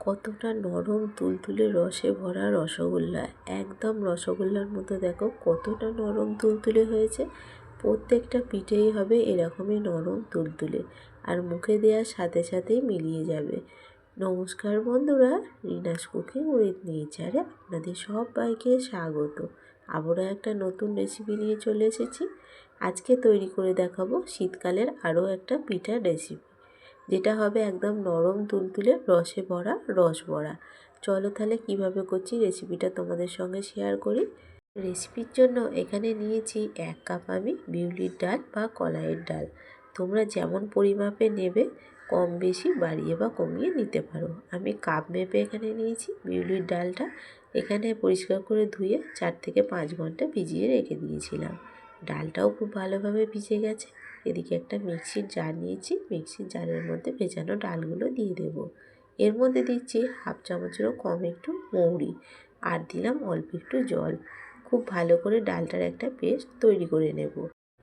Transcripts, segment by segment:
কতটা নরম তুলতুলে রসে ভরা রসগোল্লা। একদম রসগোল্লার মতো দেখো, কতটা নরম তুলতুলে হয়েছে। প্রত্যেকটা পিঠেই হবে এরকমই নরম তুলতুলে আর মুখে দেওয়ার সাথে সাথেই মিলিয়ে যাবে। নমস্কার বন্ধুরা, রিনাস কুকিং উইথ নেচারে আপনাদের সবাইকে স্বাগত। আবারও একটা নতুন রেসিপি নিয়ে চলে এসেছি। আজকে তৈরি করে দেখাবো শীতকালের আরও একটা পিঠার রেসিপি। যেটা হবে একদম নরম তুলতুলে রসে ভরা রস ভরা চলো তাহলে কীভাবে করছি রেসিপিটা তোমাদের সঙ্গে শেয়ার করি। রেসিপির জন্য এখানে নিয়েছি এক কাপ আমি বিউলির ডাল বা কলাইয়ের ডাল। তোমরা যেমন পরিমাপে নেবে, কম বেশি বাড়িয়ে বা কমিয়ে নিতে পারো। আমি কাপ মেপে এখানে নিয়েছি বিউলির ডালটা। এখানে পরিষ্কার করে ধুয়ে চার থেকে পাঁচ ঘণ্টা ভিজিয়ে রেখে দিয়েছিলাম। ডালটাও খুব ভালোভাবে ভিজে গেছে। এদিকে একটা মিক্সির জার নিয়েছি। মিক্সির জারের মধ্যে ভেজানো ডালগুলো দিয়ে দেব। এর মধ্যে দিচ্ছি হাফ চামচেরও কম একটু মৌরি আর দিলাম অল্প একটু জল। খুব ভালো করে ডালটার একটা পেস্ট তৈরি করে নেব।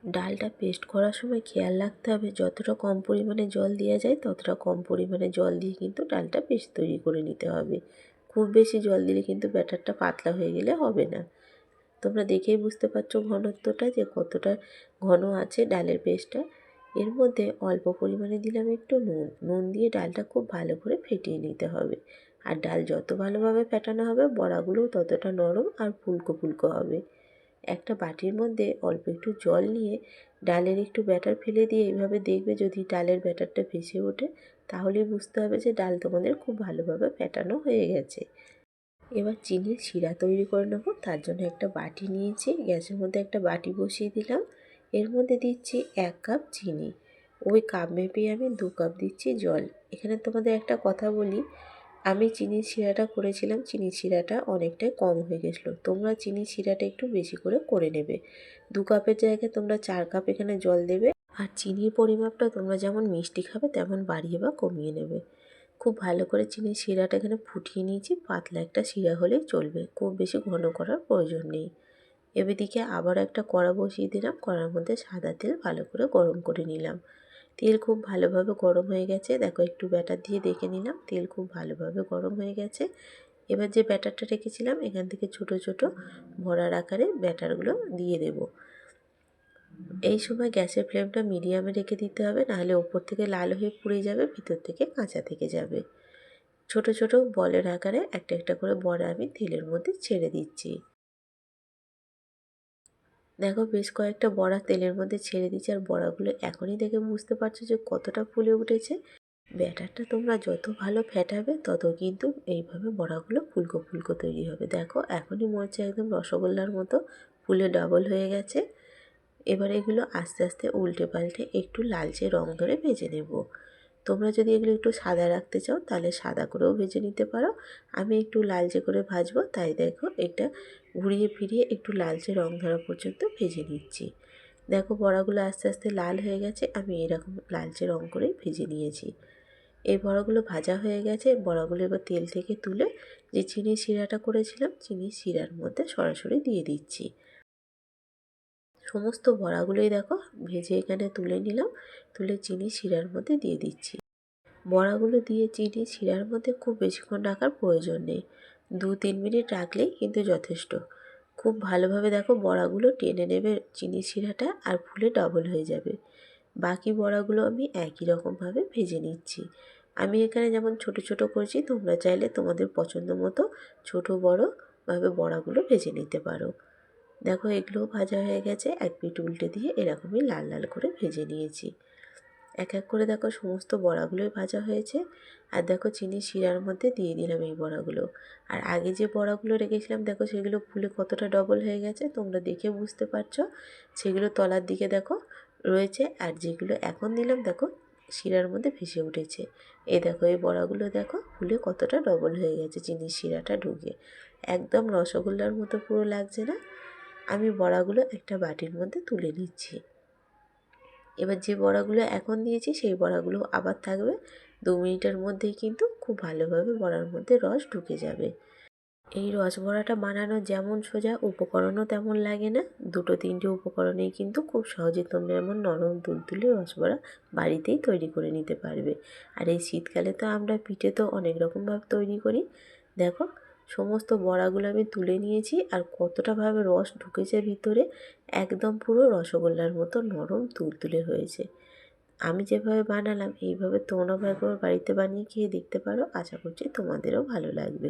ডালটা পেস্ট করার সময় খেয়াল রাখতে হবে, যতটা কম পরিমাণে জল দেওয়া যায়, ততটা কম পরিমাণে জল দিয়ে কিন্তু ডালটা পেস্ট তৈরি করে নিতে হবে। খুব বেশি জল দিলে কিন্তু ব্যাটারটা পাতলা হয়ে গেলে হবে না। তোমরা দেখেই বুঝতে পারছ ঘনত্বটা যে কতটা ঘন আছে ডালের পেস্টটা এর মধ্যে অল্প পরিমাণে দিলাম একটু নুন। নুন দিয়ে ডালটা খুব ভালো করে ফেটিয়ে নিতে হবে। আর ডাল যত ভালোভাবে ফেটানো হবে, বড়াগুলোও ততটা নরম আর ফুলকো ফুলকো হবে। একটা বাটির মধ্যে অল্প একটু জল নিয়ে ডালের একটু ব্যাটার ফেলে দিয়ে এইভাবে দেখবে যদি ডালের ব্যাটারটা ভেসে ওঠে, তাহলেই বুঝতে হবে যে ডাল তোমাদের খুব ভালোভাবে ফেটানো হয়ে গেছে। এবার চিনির শিরা তৈরি করে নেব। তার জন্য একটা বাটি নিয়েছি, গ্যাসের মধ্যে একটা বাটি বসিয়ে দিলাম। এর মধ্যে দিচ্ছি এক কাপ চিনি। ওই কাপ মেপে আমি দু কাপ দিচ্ছি জল। এখানে তোমাদের একটা কথা বলি, আমি চিনির শিরাটা করেছিলাম, চিনির শিরাটা অনেকটাই কম হয়ে গেছিল। তোমরা চিনির শিরাটা একটু বেশি করে করে নেবে। দু কাপের জায়গায় তোমরা চার কাপ এখানে জল দেবে। আর চিনির পরিমাপটা তোমরা যেমন মিষ্টি খাবে, তেমন বাড়িয়ে বা কমিয়ে নেবে। খুব ভালো করে চিনি শিরাটা এখানে ফুটিয়ে নিয়েছি, পাতলা একটা শিরা হলেই চলবে, খুব বেশি ঘন করার প্রয়োজন নেই। এদিকে আবার একটা কড়া বসিয়ে দিলাম, কড়ার মধ্যে সাদা তেল ভালো করে গরম করে নিলাম। তেল খুব ভালোভাবে গরম হয়ে গেছে, দেখো একটু ব্যাটার দিয়ে দেখে নিলাম, তেল খুব ভালোভাবে গরম হয়ে গেছে। এবার যে ব্যাটারটা রেখেছিলাম, এখান থেকে ছোট ছোট ভরার আকারে ব্যাটারগুলো দিয়ে দেব। এই সময় গ্যাসের ফ্লেমটা মিডিয়ামে রেখে দিতে হবে, নাহলে ওপর থেকে লাল হয়ে পুড়ে যাবে, ভিতর থেকে কাঁচা থেকে যাবে। ছোট ছোট বলের আকারে একটা একটা করে বড়া আমি তেলের মধ্যে ছেড়ে দিচ্ছি। দেখো বেশ কয়েকটা বড়া তেলের মধ্যে ছেড়ে দিচ্ছি আর বড়াগুলো এখনই দেখে বুঝতে পারছ যে কতটা ফুলে উঠেছে। ব্যাটারটা তোমরা যত ভালো ফেটাবে, তত কিন্তু এইভাবে বড়াগুলো ফুলকো ফুলকো তৈরি হবে। দেখো এখনই হচ্ছে একদম রসগোল্লার মতো, ফুলে ডবল হয়ে গেছে। এবার এগুলো আস্তে আস্তে উল্টে পাল্টে একটু লালচে রং ধরে ভেজে নেব। তোমরা যদি এগুলো একটু সাদা রাখতে চাও, তাহলে সাদা করেও ভেজে নিতে পারো। আমি একটু লালচে করে ভাজবো, তাই দেখো এটা ঘুরিয়ে ফিরিয়ে একটু লালচে রং ধরা পর্যন্ত ভেজে নিচ্ছি। দেখো বড়াগুলো আস্তে আস্তে লাল হয়ে গেছে, আমি এরকম লালচে রং করেই ভেজে নিয়েছি। এই বড়াগুলো ভাজা হয়ে গেছে, বড়াগুলো এবার তেল থেকে তুলে যে চিনির শিরাটা করেছিলাম, চিনির শিরার মধ্যে সরাসরি দিয়ে দিচ্ছি। সমস্ত বড়াগুলোই দেখো ভেজে এখানে তুলে নিলাম, তুলে চিনি শিরার মধ্যে দিয়ে দিচ্ছি। বড়াগুলো দিয়ে চিনি শিরার মধ্যে খুব বেশিক্ষণ রাখার প্রয়োজন নেই দু তিন মিনিট রাখলেই কিন্তু যথেষ্ট। খুব ভালোভাবে দেখো বড়াগুলো টেনে নেবে চিনি শিরাটা আর ফুলে ডবল হয়ে যাবে। বাকি বড়াগুলো আমি একই রকমভাবে ভেজে নিচ্ছি। আমি এখানে যেমন ছোট ছোট করছি, তোমরা চাইলে তোমাদের পছন্দ মতো ছোট বড়োভাবে বড়াগুলো ভেজে নিতে পারো। দেখো এগুলোও ভাজা হয়ে গেছে, এক পিঠ উল্টে দিয়ে এরকমই লাল লাল করে ভেজে নিয়েছি। এক এক করে দেখো সমস্ত বড়াগুলোই ভাজা হয়েছে। আর দেখো চিনি শিরার মধ্যে দিয়ে দিলাম এই বড়াগুলো। আর আগে যে বড়াগুলো রেখেছিলাম, দেখো সেগুলো ফুলে কতটা ডবল হয়ে গেছে, তোমরা দেখে বুঝতে পারছ। সেগুলো তলার দিকে দেখো রয়েছে, আর যেগুলো এখন দিলাম, দেখো শিরার মধ্যে ভেসে উঠেছে। এই দেখো এই বড়াগুলো দেখো ফুলে কতটা ডবল হয়ে গেছে, চিনির শিরাটা ঢুকে। একদম রসগোল্লার মতো পুরো লাগছে না। আমি বড়াগুলো একটা বাটির মধ্যে তুলে নিচ্ছি। এবার যে বড়াগুলো এখন দিয়েছি, সেই বড়াগুলো আবার থাকবে। দু মিনিটের মধ্যেই কিন্তু খুব ভালোভাবে বড়ার মধ্যে রস ঢুকে যাবে। এই রস বড়াটা বানানো যেমন সোজা, উপকরণও তেমন লাগে না। দুটো তিনটে উপকরণেই কিন্তু খুব সহজে তোমরা এমন নরম তুলতুলে রসবড়া বাড়িতেই তৈরি করে নিতে পারবে। আর এই শীতকালে তো আমরা পিঠে তো অনেক রকমভাবে তৈরি করি। দেখো সমস্ত বড়াগুলো আমি তুলে নিয়েছি আর কতটাভাবে রস ঢুকেছে ভিতরে, একদম পুরো রসগোল্লার মতো নরম তুলতুলে হয়েছে। আমি যেভাবে বানালাম, এইভাবে তোমরাও একবার বাড়িতে বানিয়ে খেয়ে দেখতে পারো। আশা করছি তোমাদেরও ভালো লাগবে।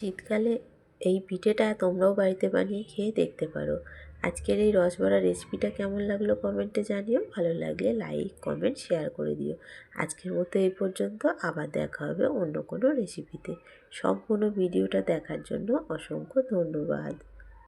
শীতকালে এই পিঠেটা তোমরাও বাড়িতে বানিয়ে খেয়ে দেখতে পারো। আজকের এই রসবড়া রেসিপিটা কেমন লাগল কমেন্টে জানিও। ভালো লাগলে লাইক কমেন্ট শেয়ার করে দিও। আজকের মতো এই পর্যন্ত। আবার দেখা হবে অন্য কোনো রেসিপিতে সম্পূর্ণ ভিডিওটা দেখার জন্য অসংখ্য ধন্যবাদ।